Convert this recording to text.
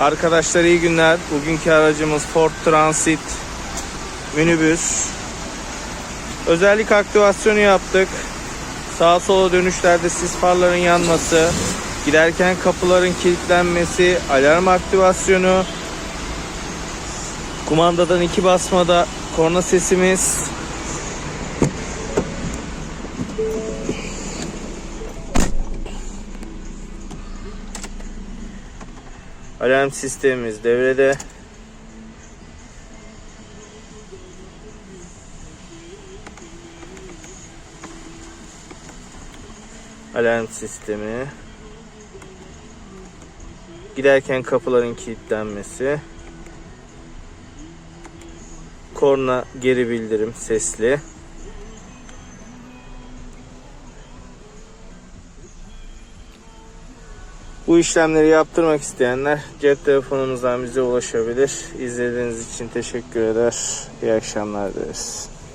Arkadaşlar iyi günler. Bugünkü aracımız Ford Transit minibüs. Özellik aktivasyonu yaptık. Sağa sola dönüşlerde sis farların yanması, giderken kapıların kilitlenmesi, alarm aktivasyonu, kumandadan iki basmada korna sesimiz, alarm sistemimiz devrede. Alarm sistemi. Giderken kapıların kilitlenmesi. Korna geri bildirim sesli. Bu işlemleri yaptırmak isteyenler cep telefonumuzdan bize ulaşabilir. İzlediğiniz için teşekkür eder. İyi akşamlar dileriz.